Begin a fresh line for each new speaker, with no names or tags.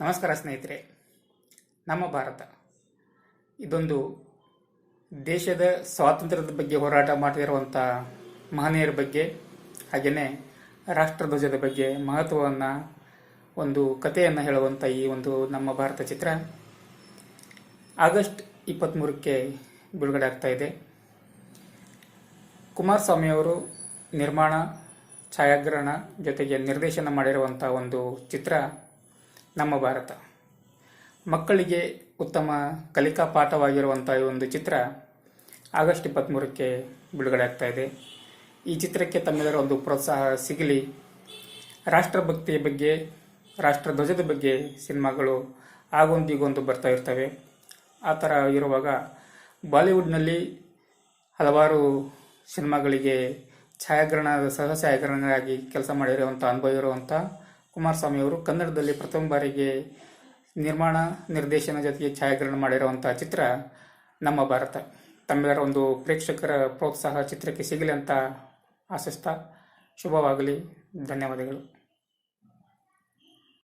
ನಮಸ್ಕಾರ ಸ್ನೇಹಿತರೆ. ನಮ್ಮ ಭಾರತ. ಇದೊಂದು ದೇಶದ ಸ್ವಾತಂತ್ರ್ಯದ ಬಗ್ಗೆ ಹೋರಾಟ ಮಾಡ್ತಿರುವಂಥ ಮಹನೀಯರ ಬಗ್ಗೆ ಹಾಗೆಯೇ ರಾಷ್ಟ್ರಧ್ವಜದ ಬಗ್ಗೆ ಮಹತ್ವವನ್ನು ಒಂದು ಕಥೆಯನ್ನು ಹೇಳುವಂಥ ಈ ಒಂದು ನಮ್ಮ ಭಾರತ ಚಿತ್ರ. ಆಗಸ್ಟ್ ಇಪ್ಪತ್ತ್ಮೂರಕ್ಕೆ ಬಿಡುಗಡೆ ಆಗ್ತಾ ಇದೆ. ಕುಮಾರಸ್ವಾಮಿ ಅವರು ನಿರ್ಮಾಣ, ಛಾಯಾಗ್ರಹಣ ಜೊತೆಗೆ ನಿರ್ದೇಶನ ಮಾಡಿರುವಂಥ ಒಂದು ಚಿತ್ರ ನಮ್ಮ ಭಾರತ. ಮಕ್ಕಳಿಗೆ ಉತ್ತಮ ಕಲಿಕಾ ಪಾಠವಾಗಿರುವಂಥ ಈ ಒಂದು ಚಿತ್ರ ಆಗಸ್ಟ್ ಇಪ್ಪತ್ತ್ಮೂರಕ್ಕೆ ಬಿಡುಗಡೆ ಆಗ್ತಾ ಇದೆ. ಈ ಚಿತ್ರಕ್ಕೆ ತಮ್ಮೆಲ್ಲರ ಒಂದು ಪ್ರೋತ್ಸಾಹ ಸಿಗಲಿ. ರಾಷ್ಟ್ರಭಕ್ತಿಯ ಬಗ್ಗೆ, ರಾಷ್ಟ್ರಧ್ವಜದ ಬಗ್ಗೆ ಸಿನಿಮಾಗಳು ಆಗೊಂದು ಈಗೊಂದು ಬರ್ತಾ ಇರ್ತವೆ. ಆ ಥರ ಇರುವಾಗ ಬಾಲಿವುಡ್ನಲ್ಲಿ ಹಲವಾರು ಸಿನಿಮಾಗಳಿಗೆ ಛಾಯಾಗ್ರಹಣ ಸಹ ಛಾಯಾಗ್ರಹಣರಾಗಿ ಕೆಲಸ ಮಾಡಿರುವಂಥ ಅನುಭವ ಇರುವಂಥ ಕುಮಾರಸ್ವಾಮಿ ಅವರು ಕನ್ನಡದಲ್ಲಿ ಪ್ರಥಮ ಬಾರಿಗೆ ನಿರ್ಮಾಣ ನಿರ್ದೇಶನ ಜೊತೆಗೆ ಛಾಯಾಗ್ರಹಣ ಮಾಡಿರುವಂಥ ಚಿತ್ರ ನಮ್ಮ ಭಾರತ. ತಮ್ಮೆಲ್ಲರ ಒಂದು ಪ್ರೇಕ್ಷಕರ ಪ್ರೋತ್ಸಾಹ ಚಿತ್ರಕ್ಕೆ ಸಿಗಲಿ ಅಂತ ಆಶಿಸ್ತಾ ಶುಭವಾಗಲಿ. ಧನ್ಯವಾದಗಳು.